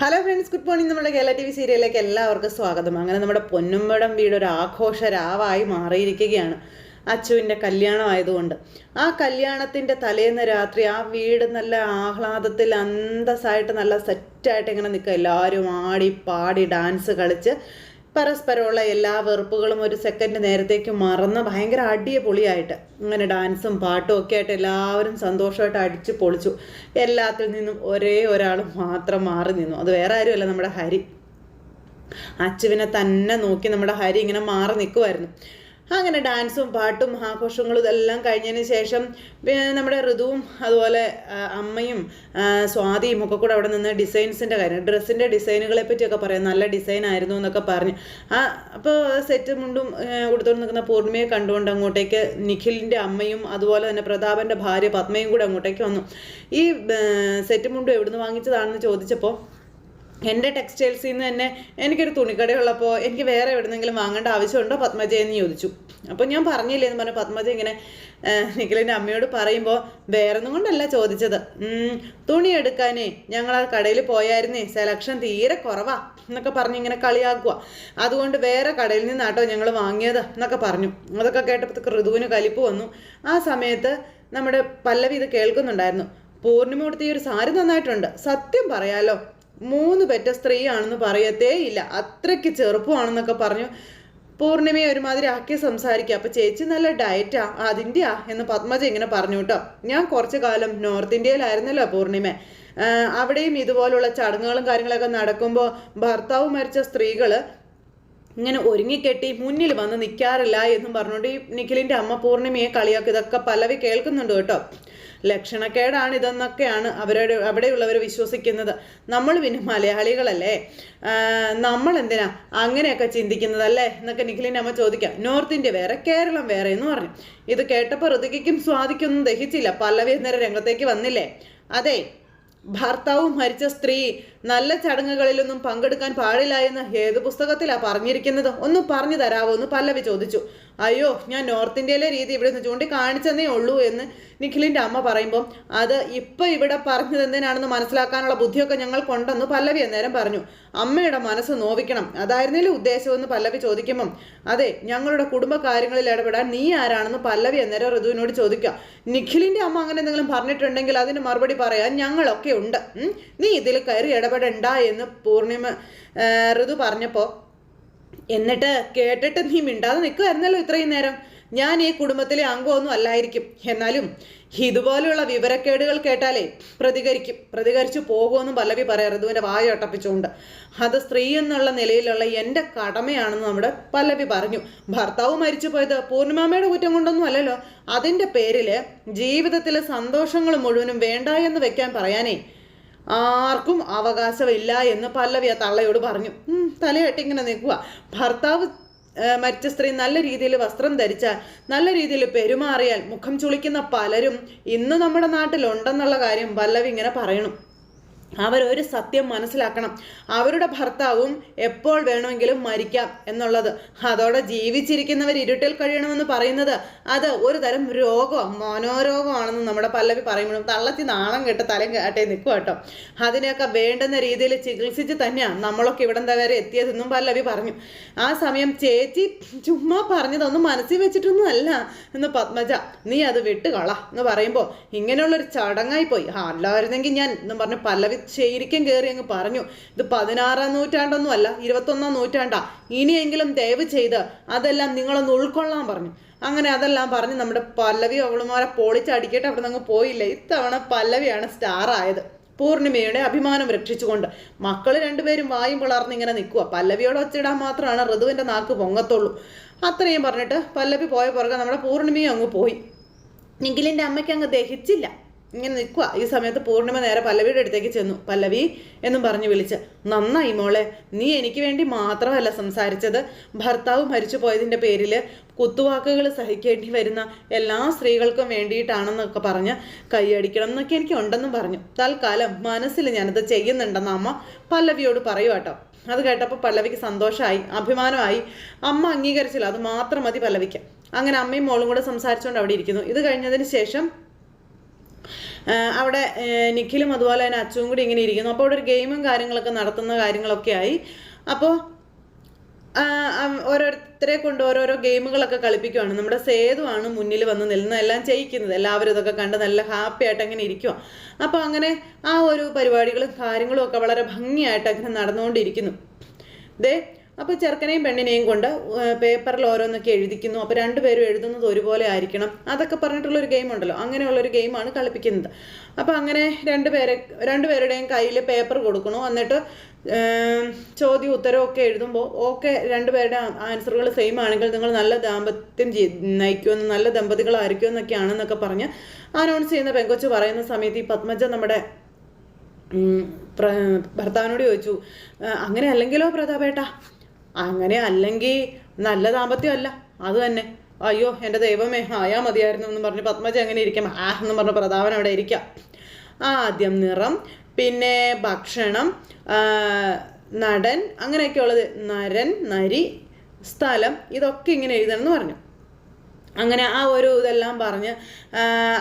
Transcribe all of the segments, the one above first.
Hello friends good morning നമ്മുടെ Kerala T V സീരിയലിലേക്ക് എല്ലാവർക്കും സ്വാഗതം. അങ്ങനെ നമ്മുടെ പൊന്നുമ്പടം വീട് ഒരു ആഘോഷ രാവായി മാറിയിരിക്കുകയാണ് അച്ചുവിന്റെ കല്യാണമായതുകൊണ്ട്. ആ കല്യാണത്തിന്റെ തലേന്ന് രാത്രി ആ വീട് നല്ല ആഹ്ലാദത്തിൽ അന്തസ്സായിട്ട് നല്ല സെറ്റായിട്ട് ഇങ്ങനെ നിൽക്കുക. എല്ലാവരും ആടി പാടി ഡാൻസ് കളിച്ച് പരസ്പരമുള്ള എല്ലാ വെറുപ്പുകളും ഒരു സെക്കൻഡ് നേരത്തേക്ക് മറന്ന് ഭയങ്കര അടിയ പൊളിയായിട്ട് ഇങ്ങനെ ഡാൻസും പാട്ടും ഒക്കെ ആയിട്ട് എല്ലാവരും സന്തോഷമായിട്ട് അടിച്ച് പൊളിച്ചു. എല്ലാത്തിൽ നിന്നും ഒരേ ഒരാൾ മാത്രം മാറി നിന്നു. അത് വേറെ ആരുമല്ല നമ്മുടെ ഹരി. അച്ചുവിനെ തന്നെ നോക്കി നമ്മുടെ ഹരി ഇങ്ങനെ മാറി നിൽക്കുമായിരുന്നു അങ്ങനെ ഡാൻസും പാട്ടും ആഘോഷങ്ങളും ഇതെല്ലാം കഴിഞ്ഞതിന് ശേഷം നമ്മുടെ ഋതുവും അതുപോലെ അമ്മയും സ്വാതിയും ഒക്കെ കൂടെ അവിടെ നിന്ന് ഡിസൈൻസിന്റെ കാര്യം ഡ്രസ്സിന്റെ ഡിസൈനുകളെ പറ്റിയൊക്കെ പറയാം. നല്ല ഡിസൈൻ ആയിരുന്നു എന്നൊക്കെ പറഞ്ഞ്. ആ അപ്പോൾ സെറ്റ് മുണ്ടും കൊടുത്തോണ്ട് നിൽക്കുന്ന പൂർണിമയെ കണ്ടുകൊണ്ട് അങ്ങോട്ടേക്ക് നിഖിലിന്റെ അമ്മയും അതുപോലെ തന്നെ പ്രതാപന്റെ ഭാര്യ പത്മയും കൂടെ അങ്ങോട്ടേക്ക് വന്നു. ഈ സെറ്റ് മുണ്ടും എവിടുന്ന് വാങ്ങിച്ചതാണെന്ന് ചോദിച്ചപ്പോൾ എന്റെ ടെക്സ്റ്റൈൽസിൽ നിന്ന് തന്നെ എനിക്കൊരു തുണിക്കടയുള്ളപ്പോൾ എനിക്ക് വേറെ എവിടെന്നെങ്കിലും വാങ്ങേണ്ട ആവശ്യമുണ്ടോ പത്മജ എന്ന് ചോദിച്ചു. അപ്പോൾ ഞാൻ പറഞ്ഞില്ലേ എന്ന് പറഞ്ഞു. പത്മജ ഇങ്ങനെ നിഖിലിന്റെ അമ്മയോട് പറയുമ്പോൾ വേറെ ഒന്നും കൊണ്ടല്ല ചോദിച്ചത്. തുണി എടുക്കാനേ ഞങ്ങൾ ആ കടയിൽ പോയായിരുന്നേ. സെലക്ഷൻ തീരെ കുറവാ എന്നൊക്കെ പറഞ്ഞ് ഇങ്ങനെ കളിയാക്കുക. അതുകൊണ്ട് വേറെ കടയിൽ നിന്നാട്ടോ ഞങ്ങൾ വാങ്ങിയത് എന്നൊക്കെ പറഞ്ഞു. അതൊക്കെ കേട്ടപ്പോൾ ഋതുവിന് കലിപ്പ് വന്നു. ആ സമയത്ത് നമ്മുടെ പല്ലവി ഇത് കേൾക്കുന്നുണ്ടായിരുന്നു. ഈ ഒരു സാരി നന്നായിട്ടുണ്ട്. സത്യം പറയാലോ മൂന്ന് പെറ്റ സ്ത്രീയാണെന്ന് പറയത്തേ ഇല്ല. അത്രയ്ക്ക് ചെറുപ്പമാണെന്നൊക്കെ പറഞ്ഞു പൂർണിമയെ ഒരുമാതിരി ആക്കി സംസാരിക്കുക. അപ്പൊ ചേച്ചി നല്ല ഡയറ്റാ. അതിന്റെയാ എന്ന് പത്മജ ഇങ്ങനെ പറഞ്ഞു കേട്ടോ. ഞാൻ കുറച്ച് കാലം നോർത്ത് ഇന്ത്യയിലായിരുന്നല്ലോ പൂർണിമ. അവിടെയും ഇതുപോലുള്ള ചടങ്ങുകളും കാര്യങ്ങളൊക്കെ നടക്കുമ്പോൾ ഭർത്താവ് മരിച്ച സ്ത്രീകൾ ഇങ്ങനെ ഒരുങ്ങിക്കെട്ടി മുന്നിൽ വന്ന് നിൽക്കാറില്ല എന്നും പറഞ്ഞുകൊണ്ട് ഈ നിഖിലിന്റെ അമ്മ പൂർണിമയെ കളിയാക്കി. ഇതൊക്കെ പലവി കേൾക്കുന്നുണ്ട് കേട്ടോ. ലക്ഷണക്കേടാണ് ഇതെന്നൊക്കെയാണ് അവരുടെ അവിടെയുള്ളവർ വിശ്വസിക്കുന്നത്. നമ്മൾ പിന്നെ മലയാളികളല്ലേ? നമ്മൾ എന്തിനാ അങ്ങനെയൊക്കെ ചിന്തിക്കുന്നതല്ലേ? എന്നൊക്കെ നിഖിലിന്റെ അമ്മ ചോദിക്കാം. നോർത്ത് ഇന്ത്യ വേറെ കേരളം വേറെ എന്ന് പറഞ്ഞു. ഇത് കേട്ടപ്പോൾ ഋതികയ്ക്കും സ്വാധിക്കൊന്നും ദഹിച്ചില്ല. പല്ലവി എന്നൊരു രംഗത്തേക്ക് വന്നില്ലേ? അതെ ഭർത്താവും മരിച്ച സ്ത്രീ നല്ല ചടങ്ങുകളിലൊന്നും പങ്കെടുക്കാൻ പാടില്ല എന്ന് ഏത് പുസ്തകത്തിലാ പറഞ്ഞിരിക്കുന്നത്? ഒന്ന് പറഞ്ഞു തരാവോ? എന്ന് പല്ലവി ചോദിച്ചു. അയ്യോ ഞാൻ നോർത്ത് ഇന്ത്യയിലെ രീതി ഇവിടെ നിന്ന് ചൂണ്ടി ഉള്ളൂ എന്ന് നിഖിലിന്റെ അമ്മ പറയുമ്പോൾ അത് ഇപ്പൊ ഇവിടെ പറഞ്ഞത് എന്തിനാണെന്ന് മനസ്സിലാക്കാനുള്ള ബുദ്ധിയൊക്കെ ഞങ്ങൾ കൊണ്ടെന്ന് പല്ലവി അന്നേരം പറഞ്ഞു. അമ്മയുടെ മനസ്സ് നോവിക്കണം. അതായിരുന്നില്ല ഉദ്ദേശമെന്ന് പല്ലവി ചോദിക്കുമ്പം അതെ ഞങ്ങളുടെ കുടുംബ കാര്യങ്ങളിൽ ഇടപെടാൻ നീ ആരാണെന്ന് പല്ലവി അന്നേരം ഋതുവിനോട് ചോദിക്കുക. നിഖിലിന്റെ അമ്മ അങ്ങനെ എന്തെങ്കിലും പറഞ്ഞിട്ടുണ്ടെങ്കിൽ അതിന് മറുപടി പറയാൻ ഞങ്ങളൊക്കെ ഉണ്ട്. നീ ഇതിൽ കയറി ഇടപെടണ്ട എന്ന് പൂർണിമ ഋതു പറഞ്ഞപ്പോൾ എന്നിട്ട് കേട്ടിട്ട് നീ മിണ്ടാതെ നിൽക്കുമായിരുന്നല്ലോ ഇത്രയും നേരം. ഞാൻ ഈ കുടുംബത്തിലെ അംഗമൊന്നും അല്ലായിരിക്കും. എന്നാലും ഇതുപോലെയുള്ള വിവരക്കേടുകൾ കേട്ടാലേ പ്രതികരിക്കും. പ്രതികരിച്ചു പോകുമെന്നും പല്ലവി പറയാം ഋതുവിന്റെ വായ ഒട്ടപ്പിച്ചുകൊണ്ട് അത് സ്ത്രീ എന്നുള്ള നിലയിലുള്ള എന്റെ കടമയാണെന്ന് നമ്മുടെ പല്ലവി പറഞ്ഞു. ഭർത്താവ് മരിച്ചു പോയത് പൂർണിമാമയുടെ കുറ്റം കൊണ്ടൊന്നും അല്ലല്ലോ. അതിന്റെ പേരിൽ ജീവിതത്തിലെ സന്തോഷങ്ങൾ മുഴുവനും വേണ്ട എന്ന് വെക്കാൻ പറയാനേ ആർക്കും അവകാശമില്ല എന്ന് പല്ലവി ആ തള്ളയോട് പറഞ്ഞു. തലയാട്ടി ഇങ്ങനെ നിൽക്കുക. ഭർത്താവ് മരിച്ച സ്ത്രീ നല്ല രീതിയിൽ വസ്ത്രം ധരിച്ചാൽ നല്ല രീതിയിൽ പെരുമാറിയാൽ മുഖം ചുളിക്കുന്ന പലരും ഇന്ന് നമ്മുടെ നാട്ടിലുണ്ടെന്നുള്ള കാര്യം പല്ലവി ഇങ്ങനെ പറയണം. അവരൊരു സത്യം മനസ്സിലാക്കണം. അവരുടെ ഭർത്താവും എപ്പോൾ വേണമെങ്കിലും മരിക്കാം എന്നുള്ളത്. അതോടെ ജീവിച്ചിരിക്കുന്നവർ ഇരുട്ടിൽ കഴിയണമെന്ന് പറയുന്നത് അത് ഒരു തരം രോഗം മനോരോഗമാണെന്ന് നമ്മുടെ പല്ലവി പറയുമ്പോഴും തള്ളത്തി നാണം കെട്ട് തലയും കേട്ടേ നിൽക്കുക കേട്ടോ. അതിനെയൊക്കെ വേണ്ടുന്ന രീതിയിൽ ചികിത്സിച്ച് തന്നെയാണ് നമ്മളൊക്കെ ഇവിടം വരെ എത്തിയതെന്നും പല്ലവി പറഞ്ഞു. ആ സമയം ചേച്ചി ചുമ്മാ പറഞ്ഞതൊന്നും മനസ്സിൽ വെച്ചിട്ടൊന്നും അല്ല എന്ന് പത്മജ നീ അത് വിട്ടുകള എന്ന് പറയുമ്പോൾ ഇങ്ങനെയുള്ളൊരു ചടങ്ങായി പോയി അല്ലായിരുന്നെങ്കിൽ ഞാൻ എന്നും പറഞ്ഞ് പല്ലവി ശരിക്കും കയറി അങ്ങ് പറഞ്ഞു. ഇത് പതിനാറാം നൂറ്റാണ്ടൊന്നും അല്ല ഇരുപത്തൊന്നാം നൂറ്റാണ്ടാ. ഇനിയെങ്കിലും ദയവ് ചെയ്ത് അതെല്ലാം നിങ്ങളൊന്ന് ഉൾക്കൊള്ളാൻ പറഞ്ഞു. അങ്ങനെ അതെല്ലാം പറഞ്ഞ് നമ്മുടെ പല്ലവി അവളുമാരെ പൊളിച്ചടിക്കട്ടെ അവിടെ നിന്ന് പോയില്ല. ഇത്തവണ പല്ലവിയാണ് സ്റ്റാർ ആയത്. പൂർണിമയുടെ അഭിമാനം രക്ഷിച്ചുകൊണ്ട് മക്കൾ രണ്ടുപേരും വായും പിളർന്ന് ഇങ്ങനെ നിൽക്കുക പല്ലവിയോട് ഒച്ചിടാൻ മാത്രമാണ് ഋതുവിന്റെ നാക്ക് പൊങ്ങത്തുള്ളൂ. അത്രയും പറഞ്ഞിട്ട് പല്ലവി പോയ പുറകെ നമ്മുടെ പൂർണിമയും അങ്ങ് പോയി. നിഖിലിന്റെ അമ്മയ്ക്ക് അങ്ങ് ദഹിച്ചില്ല. ഇങ്ങനെ നിൽക്കുക ഈ സമയത്ത് പൂർണിമ നേരെ പല്ലവിയുടെ അടുത്തേക്ക് ചെന്നു. പല്ലവി എന്നും പറഞ്ഞു വിളിച്ച്. നന്നായി മോളെ നീ എനിക്ക് വേണ്ടി മാത്രമല്ല സംസാരിച്ചത്. ഭർത്താവ് മരിച്ചു പോയതിന്റെ പേരിൽ കുത്തുവാക്കുകൾ സഹിക്കേണ്ടി വരുന്ന എല്ലാ സ്ത്രീകൾക്കും വേണ്ടിയിട്ടാണെന്നൊക്കെ പറഞ്ഞ് കൈയടിക്കണം എന്നൊക്കെ എനിക്ക് ഉണ്ടെന്നും പറഞ്ഞു. തൽക്കാലം മനസ്സിൽ ഞാനത് ചെയ്യുന്നുണ്ടെന്ന് അമ്മ പല്ലവിയോട് പറയൂ കേട്ടോ. അത് കേട്ടപ്പോൾ പല്ലവിക്ക് സന്തോഷമായി അഭിമാനമായി. അമ്മ അംഗീകരിച്ചില്ല. അത് മാത്രം മതി പല്ലവിക്ക്. അങ്ങനെ അമ്മയും മോളും കൂടെ സംസാരിച്ചുകൊണ്ട് അവിടെ ഇരിക്കുന്നു. ഇത് കഴിഞ്ഞതിന് ശേഷം അവിടെ നിഖിലും അതുപോലെ തന്നെ അച്ഛനും കൂടി ഇങ്ങനെ ഇരിക്കുന്നു. അപ്പോൾ അവിടെ ഒരു ഗെയിമും കാര്യങ്ങളൊക്കെ നടത്തുന്ന കാര്യങ്ങളൊക്കെ ആയി. അപ്പോൾ ഓരോരുത്തരെ കൊണ്ട് ഓരോരോ ഗെയിമുകളൊക്കെ കളിപ്പിക്കുവാണ്. നമ്മുടെ സേതുവാണ് മുന്നിൽ വന്ന് നിന്ന് എല്ലാം ചെയ്യിക്കുന്നത്. എല്ലാവരും ഇതൊക്കെ കണ്ട് നല്ല ഹാപ്പി ആയിട്ട് അങ്ങനെ ഇരിക്കുക അപ്പോൾ അങ്ങനെ ആ ഒരു പരിപാടികളും കാര്യങ്ങളും ഒക്കെ വളരെ ഭംഗിയായിട്ട് അങ്ങനെ നടന്നുകൊണ്ടിരിക്കുന്നു. ദേ അപ്പോൾ ചെറുക്കനെയും പെണ്ണിനെയും കൊണ്ട് പേപ്പറിൽ ഓരോന്നൊക്കെ എഴുതിക്കുന്നു. അപ്പോൾ രണ്ടുപേരും എഴുതുന്നത് ഒരുപോലെ ആയിരിക്കണം. അതൊക്കെ പറഞ്ഞിട്ടുള്ളൊരു ഗെയിം ഉണ്ടല്ലോ. അങ്ങനെയുള്ളൊരു ഗെയിമാണ് കളിപ്പിക്കുന്നത്. അപ്പോൾ അങ്ങനെ രണ്ടുപേരെ രണ്ടുപേരുടെയും കയ്യിൽ പേപ്പർ കൊടുക്കണു എന്നിട്ട് ചോദ്യം ഉത്തരവും ഒക്കെ എഴുതുമ്പോൾ ഓക്കെ രണ്ടുപേരുടെ ആൻസറുകൾ സെയിം ആണെങ്കിൽ നിങ്ങൾ നല്ല ദാമ്പത്യം നയിക്കുമെന്ന് നല്ല ദമ്പതികളായിരിക്കുമെന്നൊക്കെയാണെന്നൊക്കെ പറഞ്ഞ് അനൗൺസ് ചെയ്യുന്ന പെങ്കൊച്ച് പറയുന്ന സമയത്ത് ഈ പത്മജ നമ്മുടെ ഭർത്താവിനോട് ചോദിച്ചു അങ്ങനെ അല്ലെങ്കിലോ പ്രതാപേട്ട? അങ്ങനെ അല്ലെങ്കിൽ നല്ല ദാമ്പത്യം അല്ല. അത് തന്നെ. അയ്യോ എന്റെ ദൈവമേ ആയാ മതിയായിരുന്നു എന്ന് പറഞ്ഞ് പത്മജ എങ്ങനെ ഇരിക്കാം? ആ എന്ന് പറഞ്ഞ പ്രതാപൻ അവിടെ ഇരിക്കാം. ആദ്യം നിറം പിന്നെ ഭക്ഷണം നടൻ അങ്ങനെയൊക്കെ ഉള്ളത്. നരൻ നരി സ്ഥലം ഇതൊക്കെ ഇങ്ങനെ എഴുതണം എന്ന് പറഞ്ഞു. അങ്ങനെ ആ ഒരു ഇതെല്ലാം പറഞ്ഞ്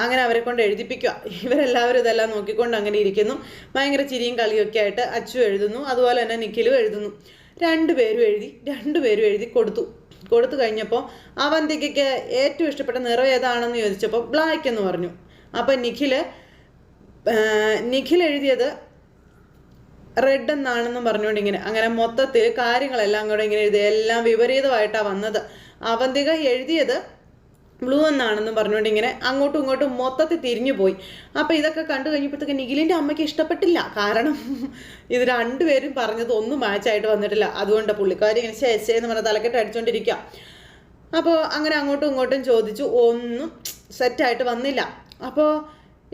അങ്ങനെ അവരെ കൊണ്ട് എഴുതിപ്പിക്കുക. ഇവരെല്ലാവരും ഇതെല്ലാം നോക്കിക്കൊണ്ട് അങ്ങനെ ഇരിക്കുന്നു. ഭയങ്കര ചിരിയും കളിയൊക്കെ ആയിട്ട് അച്ചു എഴുതുന്നു. അതുപോലെ തന്നെ നിഖിലും എഴുതുന്നു. രണ്ടുപേരും എഴുതി രണ്ടുപേരും എഴുതി കൊടുത്തു. കൊടുത്തു കഴിഞ്ഞപ്പോൾ അവന്തികയ്ക്ക് ഏറ്റവും ഇഷ്ടപ്പെട്ട നിറം ഏതാണെന്ന് ചോദിച്ചപ്പോൾ ബ്ലാക്ക് എന്ന് പറഞ്ഞു. അപ്പം നിഖിൽ നിഖിൽ എഴുതിയത് റെഡ് എന്നാണെന്നും പറഞ്ഞുകൊണ്ട് ഇങ്ങനെ അങ്ങനെ മൊത്തത്തിൽ കാര്യങ്ങളെല്ലാം കൂടെ ഇങ്ങനെ എഴുതി എല്ലാം വിപരീതമായിട്ടാണ് വന്നത്. അവന്തിക എഴുതിയത് ബ്ലൂ എന്നാണെന്ന് പറഞ്ഞുകൊണ്ട് ഇങ്ങനെ അങ്ങോട്ടും ഇങ്ങോട്ടും മൊത്തത്തിൽ തിരിഞ്ഞു പോയി. അപ്പോൾ ഇതൊക്കെ കണ്ടു കഴിഞ്ഞപ്പോഴത്തേക്ക് നിഖിലിന്റെ അമ്മയ്ക്ക് ഇഷ്ടപ്പെട്ടില്ല. കാരണം ഇത് രണ്ടുപേരും പറഞ്ഞത് ഒന്നും മാച്ചായിട്ട് വന്നിട്ടില്ല. അതുകൊണ്ട് പുള്ളിക്കാരി ഇങ്ങനെ ശേഷേ എന്ന് പറഞ്ഞ തലക്കെട്ട് അടിച്ചുകൊണ്ടിരിക്കുക അപ്പോൾ അങ്ങനെ അങ്ങോട്ടും ഇങ്ങോട്ടും ചോദിച്ചു ഒന്നും സെറ്റായിട്ട് വന്നില്ല. അപ്പോൾ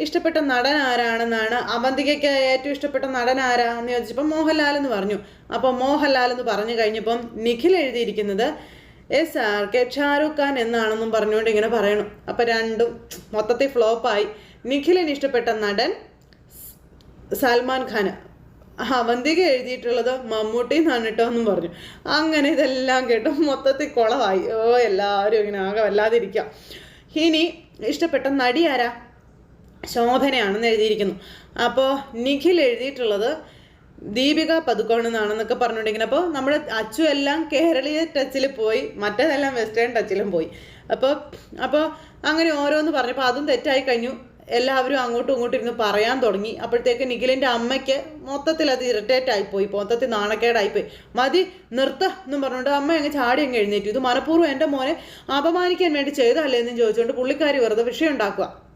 ഇഷ്ടപ്പെട്ട നടൻ ആരാണെന്നാണ് അവന്തികയ്ക്ക് ഏറ്റവും ഇഷ്ടപ്പെട്ട നടൻ ആരാന്ന് ചോദിച്ചപ്പോൾ മോഹൻലാൽ എന്ന് പറഞ്ഞു. അപ്പോൾ മോഹൻലാൽ എന്ന് പറഞ്ഞു കഴിഞ്ഞപ്പം നിഖിൽ എഴുതിയിരിക്കുന്നത് S R K Shahrukh Khan എന്നാണെന്നും പറഞ്ഞുകൊണ്ട് ഇങ്ങനെ പറയണം. അപ്പം രണ്ടും മൊത്തത്തിൽ ഫ്ലോപ്പായി നിഖിലിന് ഇഷ്ടപ്പെട്ട നടൻ സൽമാൻ ഖാൻ. അവന്തിക എഴുതിയിട്ടുള്ളത് മമ്മൂട്ടി എന്നാണ് കേട്ടോ എന്നും പറഞ്ഞു. അങ്ങനെ ഇതെല്ലാം കേട്ടോ മൊത്തത്തിൽ കുളമായി ഓ എല്ലാവരും ഇങ്ങനെ ആകെ വല്ലാതിരിക്കുക ഇനി ഇഷ്ടപ്പെട്ട നടി ആരാ ശോഭനയാണെന്ന് എഴുതിയിരിക്കുന്നു. അപ്പോൾ നിഖിൽ എഴുതിയിട്ടുള്ളത് ദീപിക പതുക്കോൺ എന്നാണെന്നൊക്കെ പറഞ്ഞുകൊണ്ടിരിക്കുന്നത് അപ്പോൾ നമ്മുടെ അച്ചു എല്ലാം കേരളീയ ടച്ചിൽ പോയി മറ്റേതെല്ലാം വെസ്റ്റേൺ ടച്ചിലും പോയി. അപ്പോൾ അപ്പോൾ അങ്ങനെ ഓരോന്ന് പറഞ്ഞു അപ്പോൾ അതും തെറ്റായി കഴിഞ്ഞു. എല്ലാവരും അങ്ങോട്ടും ഇങ്ങോട്ടും ഇരുന്ന് പറയാൻ തുടങ്ങി. അപ്പോഴത്തേക്ക് നിഖിലിന്റെ അമ്മയ്ക്ക് മൊത്തത്തിൽ അത് ഇറിറ്റേറ്റ് ആയിപ്പോയി മൊത്തത്തിൽ നാണക്കേടായിപ്പോയി മതി നിർത്ത എന്നും പറഞ്ഞുകൊണ്ട് അമ്മ അങ്ങ് ചാടി അങ്ങ് എഴുന്നേറ്റു. ഇത് മനഃപൂർവം എന്റെ മോനെ അപമാനിക്കാൻ വേണ്ടി ചെയ്തതല്ലേ എന്നും ചോദിച്ചുകൊണ്ട് പുള്ളിക്കാരി വെറുതെ വിഷയം ഉണ്ടാക്കുക.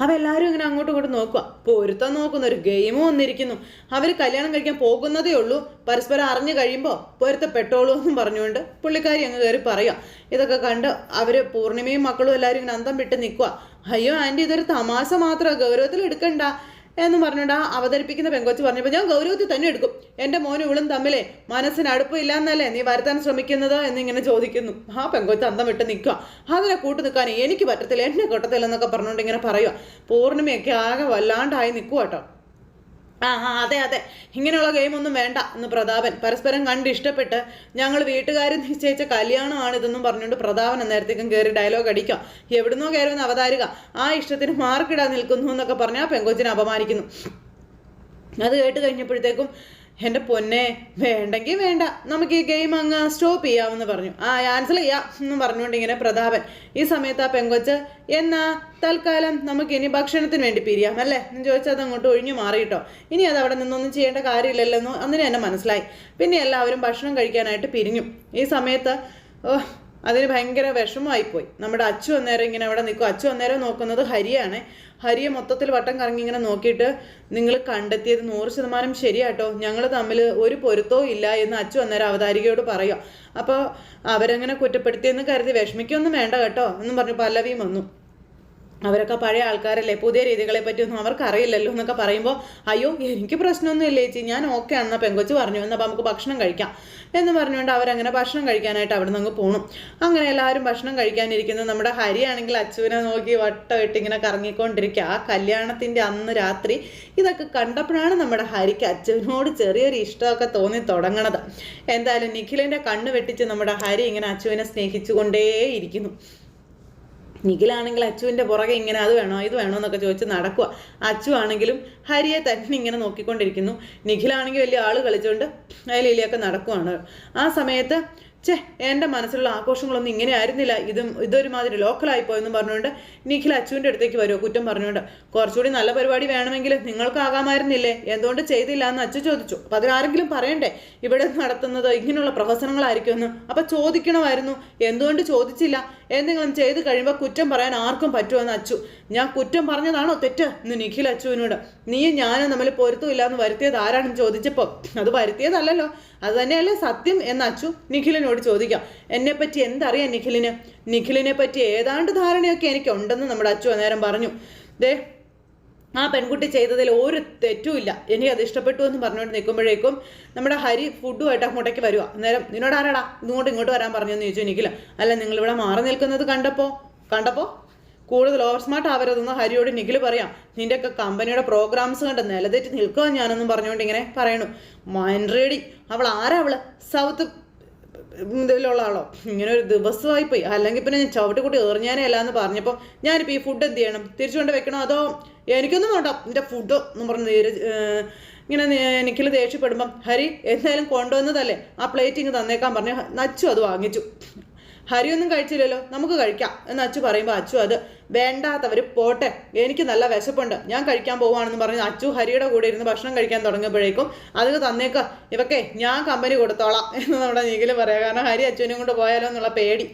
അപ്പോൾ എല്ലാവരും ഇങ്ങനെ അങ്ങോട്ടും ഇങ്ങോട്ടും നോക്കുക. പൊരുത്തം നോക്കുന്ന ഒരു ഗെയിം വന്നിരിക്കുന്നു. അവർ കല്യാണം കഴിക്കാൻ പോകുന്നതേ ഉള്ളൂ. പരസ്പരം അറിഞ്ഞു കഴിയുമ്പോൾ പൊരുത്തപ്പെട്ടോളൂ എന്നും പറഞ്ഞുകൊണ്ട് പുള്ളിക്കാരി അങ്ങ് കയറി പറയുക. ഇതൊക്കെ കണ്ട് അവർ പൂർണിമയും മക്കളും എല്ലാവരും ഇങ്ങനെ അന്തം വിട്ട് നിൽക്കുക. അയ്യോ ആന്റി ഇതൊരു തമാശ മാത്രമാണ് ഗൗരവത്തിൽ എടുക്കണ്ട. എന്നും പറഞ്ഞുകൊണ്ട് ആ അവതരിപ്പിക്കുന്ന പെങ്കൊച്ച് പറഞ്ഞപ്പോൾ ഞാൻ ഗൗരവത്തിൽ തന്നെ എടുക്കും. എന്റെ മോനും ഇവളും തമ്മിലേ മനസ്സിന് അടുപ്പില്ല എന്നല്ലേ നീ വരുത്താൻ ശ്രമിക്കുന്നത് എന്നിങ്ങനെ ചോദിക്കുന്നു. ആ പെങ്കൊച്ച് അന്തം വിട്ട് നിൽക്കുക. അതിനെ കൂട്ടു നിൽക്കാൻ എനിക്ക് പറ്റത്തില്ല എന്നെ കൊട്ടത്തില്ല എന്നൊക്കെ പറഞ്ഞുകൊണ്ട് ഇങ്ങനെ പറയുക. പൂർണിമയൊക്കെ ആകെ വല്ലാണ്ടായി നിൽക്കുക കേട്ടോ ആ ആ അതെ അതെ. ഇങ്ങനെയുള്ള ഗെയിമൊന്നും വേണ്ട എന്ന് പ്രതാപൻ. പരസ്പരം കണ്ട് ഇഷ്ടപ്പെട്ട് ഞങ്ങൾ വീട്ടുകാർ നിശ്ചയിച്ച കല്യാണമാണിതെന്നും പറഞ്ഞുകൊണ്ട് പ്രതാപൻ അന്നേരത്തേക്കും കയറി ഡയലോഗ് അടിക്കാം എവിടുന്നോ കയറി വന്ന് അവതാരിക. ആ ഇഷ്ടത്തിന് മാർക്കിടാൻ നിൽക്കുന്നു എന്നൊക്കെ പറഞ്ഞ് ആ പെങ്കൊച്ചിനെ അപമാനിക്കുന്നു. അത് കേട്ട് കഴിഞ്ഞപ്പോഴത്തേക്കും എന്റെ പൊന്നെ വേണ്ടെങ്കിൽ വേണ്ട. നമുക്ക് ഈ ഗെയിം അങ്ങ് സ്റ്റോപ്പ് ചെയ്യാമെന്ന് പറഞ്ഞു. ആ ക്യാൻസൽ ചെയ്യാം എന്ന് പറഞ്ഞുകൊണ്ട് ഇങ്ങനെ പ്രതാപൻ ഈ സമയത്ത് ആ പെങ്കൊച്ച് എന്നാ തൽക്കാലം നമുക്ക് ഇനി ഭക്ഷണത്തിന് വേണ്ടി പിരിയാം അല്ലേ? എന്ന് ചോദിച്ചാൽ അത് അങ്ങോട്ട് ഒഴിഞ്ഞു മാറിയിട്ടോ ഇനി അത് അവിടെ നിന്നൊന്നും ചെയ്യേണ്ട കാര്യമില്ലല്ലോ എന്ന് അന്നിനെ തന്നെ മനസ്സിലായി. പിന്നെ എല്ലാവരും ഭക്ഷണം കഴിക്കാനായിട്ട് പിരിഞ്ഞു. ഈ സമയത്ത് അതിന് ഭയങ്കര വിഷമമായിപ്പോയി. നമ്മുടെ അച്ചു അന്നേരം ഇങ്ങനെ അവിടെ നിൽക്കും. അച്ചു അന്നേരം നോക്കുന്നത് ഹരിയാണ്. ഹരിയെ മൊത്തത്തിൽ വട്ടം കറങ്ങി ഇങ്ങനെ നോക്കിയിട്ട് നിങ്ങൾ കണ്ടെത്തിയത് നൂറ് ശതമാനം ശരിയാട്ടോ. ഞങ്ങൾ തമ്മിൽ ഒരു പൊരുത്തവും ഇല്ല എന്ന് അച്ചു അന്നേരം അവതാരികയോട് പറയുക. അപ്പോൾ അവരങ്ങനെ കുറ്റപ്പെടുത്തിയെന്ന് കരുതി വിഷമിക്കൊന്നും വേണ്ട കേട്ടോ എന്നും പറഞ്ഞു പല്ലവിയും വന്നു. അവരൊക്കെ പഴയ ആൾക്കാരല്ലേ? പുതിയ രീതികളെ പറ്റിയൊന്നും അവർക്ക് അറിയില്ലല്ലോ എന്നൊക്കെ പറയുമ്പോൾ അയ്യോ എനിക്ക് പ്രശ്നമൊന്നും ഇല്ല ചേച്ചി. ഞാൻ ഓക്കെ ആണെന്ന പെങ്കൊച്ച് പറഞ്ഞു. എന്നാൽ നമുക്ക് ഭക്ഷണം കഴിക്കാം. എന്ന് പറഞ്ഞുകൊണ്ട് അവരങ്ങനെ ഭക്ഷണം കഴിക്കാനായിട്ട് അവിടെ നിന്ന് പോണു. അങ്ങനെ എല്ലാവരും ഭക്ഷണം കഴിക്കാനിരിക്കുന്നു. നമ്മുടെ ഹരിയാണെങ്കിൽ അച്ചുവിനെ നോക്കി വട്ടമിട്ട് ഇങ്ങനെ കറങ്ങിക്കൊണ്ടിരിക്കുക ആ കല്യാണത്തിന്റെ അന്ന് രാത്രി ഇതൊക്കെ കണ്ടപ്പോഴാണ് നമ്മുടെ ഹരിക്ക് അച്ചുവിനോട് ചെറിയൊരു ഇഷ്ടമൊക്കെ തോന്നി തുടങ്ങണത്. എന്തായാലും നിഖിലിന്റെ കണ്ണ് വെട്ടിച്ച് നമ്മുടെ ഹരി ഇങ്ങനെ അച്ചുവിനെ സ്നേഹിച്ചുകൊണ്ടേയിരിക്കുന്നു. നിഖിലാണെങ്കിൽ അച്ചുവിന്റെ പുറകെ ഇങ്ങനെ അത് വേണോ ഇത് വേണോ എന്നൊക്കെ ചോദിച്ച് നടക്കുക അച്ചു ആണെങ്കിലും ഹരിയെ തന്നെ ഇങ്ങനെ നോക്കിക്കൊണ്ടിരിക്കുന്നു. നിഖിലാണെങ്കിൽ വലിയ ആൾ കളിച്ചുകൊണ്ട് അതിലൊക്കെ നടക്കുവാണ്. ആ സമയത്ത് ഛേ എന്റെ മനസ്സിലുള്ള ആഘോഷങ്ങളൊന്നും ഇങ്ങനെ ആയിരുന്നില്ല. ഇതും ഇതൊരുമാതിരി ലോക്കലായി പോയെന്ന് പറഞ്ഞുകൊണ്ട് നിഖിൽ അച്ചുവിന്റെ അടുത്തേക്ക് വരുമോ കുറ്റം പറഞ്ഞുകൊണ്ട്. കുറച്ചുകൂടി നല്ല പരിപാടി വേണമെങ്കിൽ നിങ്ങൾക്കാകാമായിരുന്നില്ലേ? എന്തുകൊണ്ട് ചെയ്തില്ല എന്ന് അച്ചു ചോദിച്ചു. അപ്പം അതിലാരെങ്കിലും പറയണ്ടേ? ഇവിടെ നടത്തുന്നത് ഇങ്ങനെയുള്ള പ്രഹസനങ്ങളായിരിക്കുമെന്ന്. അപ്പം ചോദിക്കണമായിരുന്നു. എന്തുകൊണ്ട് ചോദിച്ചില്ല? എന്തെങ്കിലും ചെയ്ത് കഴിയുമ്പോൾ കുറ്റം പറയാൻ ആർക്കും പറ്റുമെന്ന് അച്ചു. ഞാൻ കുറ്റം പറഞ്ഞതാണോ തെറ്റ്? എന്ന് നിഖിൽ അച്ചുവിനോട്. നീയും ഞാനും തമ്മിൽ പൊരുത്തമില്ല എന്ന് വരുത്തിയത് ആരാണെന്ന് ചോദിച്ചപ്പോൾ അത് വരുത്തിയതല്ലല്ലോ. അത് തന്നെയല്ലേ സത്യം എന്ന് അച്ചു നിഖിലിനോട് ചോദിക്കാം എന്നെപ്പറ്റി എന്തറിയാം നിഖിലിന്? നിഖിലിനെ പറ്റി ഏതാണ്ട് ധാരണയൊക്കെ എനിക്കുണ്ടെന്ന് നമ്മുടെ അച്ചു അന്നേരം പറഞ്ഞു. ദേ ആ പെൺകുട്ടി ചെയ്തതിൽ ഒരു തെറ്റുമില്ല എനിക്ക് അത് ഇഷ്ടപ്പെട്ടു എന്ന് പറഞ്ഞുകൊണ്ട് നിൽക്കുമ്പോഴേക്കും നമ്മുടെ ഹരി ഫുഡുമായിട്ട് അങ്ങോട്ടേക്ക് വരുക അന്നേരം നിന്നോട് ആരാടാ? ഇങ്ങോട്ട് ഇങ്ങോട്ട് വരാൻ പറഞ്ഞെന്ന് ചോദിച്ചു എനിക്കില്ല അല്ല നിങ്ങൾ ഇവിടെ മാറി നിൽക്കുന്നത് കണ്ടപ്പോൾ കണ്ടപ്പോൾ കൂടുതൽ ഓവർ സ്മാർട്ട് ആവരുതെന്ന് ഹരിയോട് നിഖിൽ പറയാം. നിന്റെയൊക്കെ കമ്പനിയുടെ പ്രോഗ്രാംസ് കണ്ട് നിലതെറ്റി നിൽക്കുക ഞാനെന്നും പറഞ്ഞുകൊണ്ട് ഇങ്ങനെ പറയണു. മൈൻഡ് അവൾ ആരാ അവൾ? സൗത്ത് ഇതിലുള്ള ആളോ? ഇങ്ങനെ ഒരു ദിവസമായി പോയി. അല്ലെങ്കിൽ പിന്നെ ഞാൻ ചവിട്ടി കൂട്ടി എറിഞ്ഞാനേ അല്ല എന്ന് പറഞ്ഞപ്പോൾ ഞാനിപ്പോൾ ഈ ഫുഡ് എന്ത് ചെയ്യണം? തിരിച്ചു കൊണ്ട് വെക്കണോ? അതോ എനിക്കൊന്നും വേണ്ട. എന്റെ ഫുഡ് എന്ന് പറഞ്ഞ് ഇങ്ങനെ എനിക്കിൽ ദേഷ്യപ്പെടുമ്പം ഹരി എന്തായാലും കൊണ്ടുവന്നതല്ലേ? ആ പ്ലേറ്റ് ഇങ്ങ് തന്നേക്കാൻ പറഞ്ഞു നച്ചു അത് വാങ്ങിച്ചു. ഹരിയൊന്നും കഴിച്ചില്ലല്ലോ. നമുക്ക് കഴിക്കാം. എന്ന് അച്ചു പറയുമ്പോൾ അച്ചു അത് വേണ്ടാത്തവർ പോട്ടെ. എനിക്ക് നല്ല വിശപ്പുണ്ട്. ഞാൻ കഴിക്കാൻ പോവുകയാണെന്ന് പറഞ്ഞ് അച്ചു ഹരിയുടെ കൂടെ ഇരുന്ന് ഭക്ഷണം കഴിക്കാൻ തുടങ്ങിയപ്പോഴേക്കും അത് തന്നേക്ക. ഇവക്കെ ഞാൻ കമ്പനി കൊടുത്തോളാം എന്ന് നമ്മുടെ നീഗിൽ പറയാം. കാരണം ഹരി അച്ചുവിനെയും കൊണ്ട് പോയാലോ എന്നുള്ള പേടി.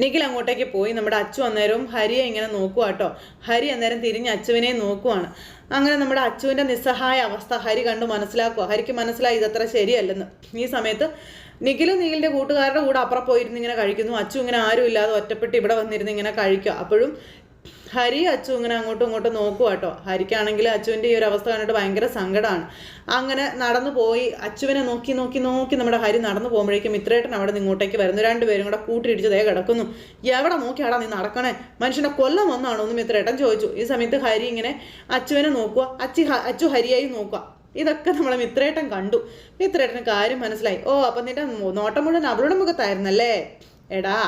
നിഖിൽ അങ്ങോട്ടേക്ക് പോയി. നമ്മുടെ അച്ചു അന്നേരവും ഹരിയെ ഇങ്ങനെ നോക്കുക കേട്ടോ ഹരി അന്നേരം തിരിഞ്ഞ് അച്ചുവിനെ നോക്കുവാണ്. അങ്ങനെ നമ്മുടെ അച്ചുവിന്റെ നിസ്സഹായ അവസ്ഥ ഹരി കണ്ടു മനസ്സിലാക്കുക ഹരിക്ക് മനസ്സിലായി ഇതത്ര ശരിയല്ലെന്ന്. ഈ സമയത്ത് നിഖിലും നിഖിലിന്റെ കൂട്ടുകാരുടെ കൂടെ അപ്പുറം പോയിരുന്ന് ഇങ്ങനെ കഴിക്കുന്നു. അച്ചു ഇങ്ങനെ ആരും ഇല്ലാതെ ഒറ്റപ്പെട്ട് ഇവിടെ വന്നിരുന്ന് ഇങ്ങനെ കഴിക്കുക. അപ്പോഴും ഹരി അച്ചു ഇങ്ങനെ അങ്ങോട്ടും ഇങ്ങോട്ടും നോക്കുക കേട്ടോ ഹരിക്കാണെങ്കിൽ അച്ചുവിന്റെ ഈ ഒരു അവസ്ഥ കണ്ടിട്ട് ഭയങ്കര സങ്കടമാണ് അങ്ങനെ നടന്നു പോയി. അച്ചുവിനെ നോക്കി നോക്കി നോക്കി നമ്മുടെ ഹരി നടന്നു പോകുമ്പോഴേക്കും ഇത്രയേട്ടൻ അവിടെ നിന്ന് ഇങ്ങോട്ടേക്ക് വരുന്നു. രണ്ടുപേരും കൂടെ കൂട്ടിയിടിച്ച് ദേ കിടക്കുന്നു. എവിടെ നോക്കിയാടാ നീ നടക്കണേ? മനുഷ്യനെ കൊല്ലം വന്നാണോ എന്നും ഇത്രയേട്ടൻ ചോദിച്ചു. ഈ സമയത്ത് ഹരി ഇങ്ങനെ അച്ചുവിനെ നോക്കുക അച്ചി അച്ചു ഹരിയായി നോക്കുക ഇതൊക്കെ നമ്മളെ മിത്രേട്ടൻ കണ്ടു. മിത്രേട്ടന് കാര്യം മനസ്സിലായി. ഓ അപ്പം നിന്റെ നോട്ടം മുഴുവൻ അവളുടെ മുഖത്തായിരുന്നല്ലേ? എടാ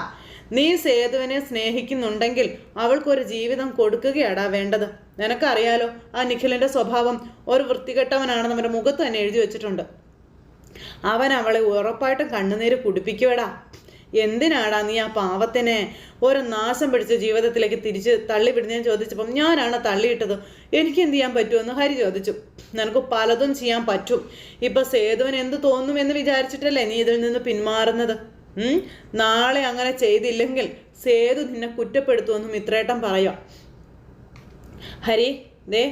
നീ സേതുവിനെ സ്നേഹിക്കുന്നുണ്ടെങ്കിൽ അവൾക്കൊരു ജീവിതം കൊടുക്കുകയാടാ വേണ്ടത്. നിനക്കറിയാലോ ആ നിഖിലിന്റെ സ്വഭാവം ഒരു വൃത്തികെട്ടവനാണെന്ന് അവന്റെ മുഖത്ത് തന്നെ എഴുതി വെച്ചിട്ടുണ്ട്. അവൻ അവളെ ഉറപ്പായിട്ടും കണ്ണുനീര് കുടിപ്പിക്കുവടാ. എന്തിനാടാ നീ ആ പാവത്തിനെ ഒരു നാശം പിടിച്ച ജീവിതത്തിലേക്ക് തിരിച്ച് തള്ളിവിടുന്നതെന്ന് ചോദിച്ചപ്പം ഞാനാണ് തള്ളിയിട്ടത്. എനിക്ക് എന്ത് ചെയ്യാൻ പറ്റുമെന്ന് ഹരി ചോദിച്ചു. നിനക്ക് പലതും ചെയ്യാൻ പറ്റും. ഇപ്പൊ സേതുവിന് എന്ത് തോന്നുമെന്ന് വിചാരിച്ചിട്ടല്ലേ നീ ഇതിൽ നിന്ന് പിന്മാറുന്നത്? നാളെ അങ്ങനെ ചെയ്തില്ലെങ്കിൽ സേതു നിന്നെ കുറ്റപ്പെടുത്തുമെന്നും ഇത്രേട്ടം പറയാം ഹരി ദേ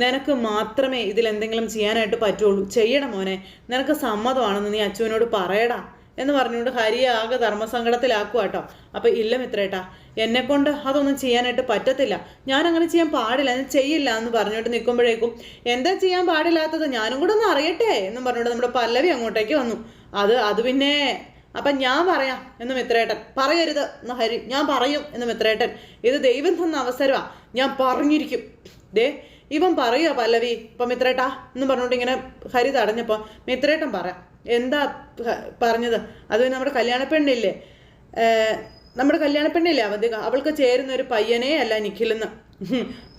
നിനക്ക് മാത്രമേ ഇതിൽ എന്തെങ്കിലും ചെയ്യാനായിട്ട് പറ്റുള്ളൂ. ചെയ്യണം മോനെ. നിനക്ക് സമ്മതമാണെന്ന് നീ അച്ചുവിനോട് പറയടാ എന്ന് പറഞ്ഞുകൊണ്ട് ഹരിയെ ആകെ ധർമ്മസങ്കടത്തിലാക്കുക കേട്ടോ അപ്പം ഇല്ല മിത്രേട്ടാ എന്നെക്കൊണ്ട് അതൊന്നും ചെയ്യാനായിട്ട് പറ്റത്തില്ല. ഞാൻ അങ്ങനെ ചെയ്യാൻ പാടില്ല ഞാൻ ചെയ്യില്ല എന്ന് പറഞ്ഞുകൊണ്ട് നിൽക്കുമ്പോഴേക്കും എന്താ ചെയ്യാൻ പാടില്ലാത്തത് ഞാനും കൂടെ ഒന്ന് അറിയട്ടെ എന്നും പറഞ്ഞുകൊണ്ട് നമ്മുടെ പല്ലവി അങ്ങോട്ടേക്ക് വന്നു. അത് അത് പിന്നെ അപ്പം ഞാൻ പറയാം എന്ന് മിത്രേട്ടൻ പറയരുത് എന്ന് ഹരി ഞാൻ പറയും എന്ന് മിത്രേട്ടൻ. ഇത് ദൈവം തന്ന അവസരമാണ് ഞാൻ പറഞ്ഞിരിക്കും. ദേ ഇവൻ പറയുക പല്ലവി ഇപ്പം മിത്രേട്ടാ എന്ന് പറഞ്ഞുകൊണ്ട് ഇങ്ങനെ ഹരി തടഞ്ഞപ്പോൾ മിത്രേട്ടൻ പറയാം എന്താ പറഞ്ഞത്? അത് നമ്മുടെ കല്യാണപ്പെണ്ണില്ലേ? നമ്മുടെ കല്യാണപ്പെണ്ണില്ലേ അവധിക? അവൾക്ക് ചേരുന്ന ഒരു പയ്യനേ അല്ല നിഖിലെന്ന്.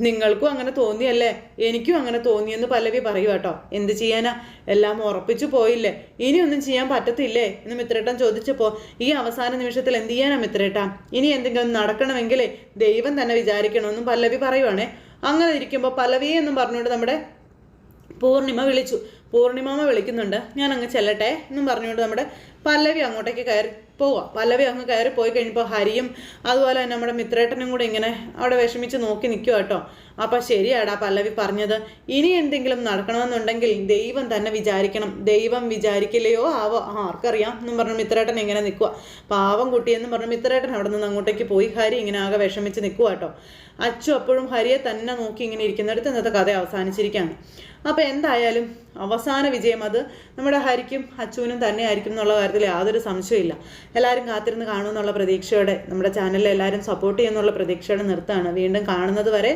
നിങ്ങൾക്കും അങ്ങനെ തോന്നിയല്ലേ? എനിക്കും അങ്ങനെ തോന്നിയെന്ന് പല്ലവി പറയൂ കേട്ടോ. എന്ത് ചെയ്യാനാ? എല്ലാം ഉറപ്പിച്ചു പോയില്ലേ? ഇനിയൊന്നും ചെയ്യാൻ പറ്റത്തില്ലേ? എന്ന് മിത്രേട്ടൻ ചോദിച്ചപ്പോൾ ഈ അവസാന നിമിഷത്തിൽ എന്ത് ചെയ്യാനാ മിത്രേട്ട? ഇനി എന്തെങ്കിലും നടക്കണമെങ്കിലേ ദൈവം തന്നെ വിചാരിക്കണമെന്നും പല്ലവി പറയുവാണേ. അങ്ങനെ ഇരിക്കുമ്പോൾ പല്ലവി എന്നും പറഞ്ഞുകൊണ്ട് നമ്മുടെ പൂർണിമ വിളിച്ചു. പൂർണിമാമ വിളിക്കുന്നുണ്ട്. ഞാൻ അങ്ങ് ചെല്ലട്ടെ എന്നും പറഞ്ഞുകൊണ്ട് നമ്മുടെ പല്ലവി അങ്ങോട്ടേക്ക് കയറി പോവാം. പല്ലവി അങ്ങ് കയറി പോയി കഴിഞ്ഞപ്പോൾ ഹരിയും അതുപോലെ തന്നെ നമ്മുടെ മിത്രേട്ടനും കൂടെ ഇങ്ങനെ അവിടെ വിഷമിച്ച് നോക്കി നിൽക്കുക കേട്ടോ. അപ്പം ശരിയാടാ പല്ലവി പറഞ്ഞത്. ഇനി എന്തെങ്കിലും നടക്കണമെന്നുണ്ടെങ്കിൽ ദൈവം തന്നെ വിചാരിക്കണം. ദൈവം വിചാരിക്കില്ലയോ? ആവോ? ആർക്കറിയാം എന്നും പറഞ്ഞു മിത്രേട്ടൻ ഇങ്ങനെ നിൽക്കുക പാവം കുട്ടിയെന്നും പറഞ്ഞു മിത്രേട്ടൻ അവിടെ നിന്ന് അങ്ങോട്ടേക്ക് പോയി. ഹരി ഇങ്ങനെ ആകെ വിഷമിച്ച് നിൽക്കുക കേട്ടോ. അച്ചു അപ്പോഴും ഹരിയെ തന്നെ നോക്കി ഇങ്ങനെ ഇരിക്കുന്നിടത്ത് ഇന്നത്തെ കഥ അവസാനിച്ചിരിക്കുകയാണ്. അപ്പോൾ എന്തായാലും അവസാന വിജയം അത്. നമ്മുടെ ഹരിക്കും അച്ചുവിനും തന്നെ ആയിരിക്കും എന്നുള്ള കാര്യത്തിൽ യാതൊരു സംശയമില്ല എല്ലാവരും കാത്തിരുന്ന് കാണുമെന്നുള്ള പ്രതീക്ഷയോടെ നമ്മുടെ ചാനലിൽ എല്ലാവരും സപ്പോർട്ട് ചെയ്യുന്നുള്ള പ്രതീക്ഷയോടെ നിർത്താണ് വീണ്ടും കാണുന്നത് വരെ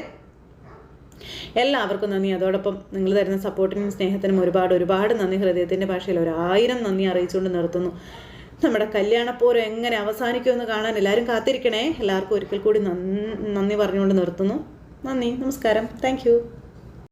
എല്ലാവർക്കും നന്ദി. അതോടൊപ്പം നിങ്ങൾ തരുന്ന സപ്പോർട്ടിനും സ്നേഹത്തിനും ഒരുപാട് ഒരുപാട് നന്ദി. ഹൃദയത്തിന്റെ ഭാഷയിൽ ഒരായിരം നന്ദി അറിയിച്ചുകൊണ്ട് നിർത്തുന്നു. നമ്മുടെ കല്യാണപ്പോരം എങ്ങനെ അവസാനിക്കുമെന്ന് കാണാൻ എല്ലാവരും കാത്തിരിക്കണേ. എല്ലാവർക്കും ഒരിക്കൽ കൂടി നന്ദി പറഞ്ഞുകൊണ്ട് നിർത്തുന്നു. നന്ദി. നമസ്കാരം. താങ്ക്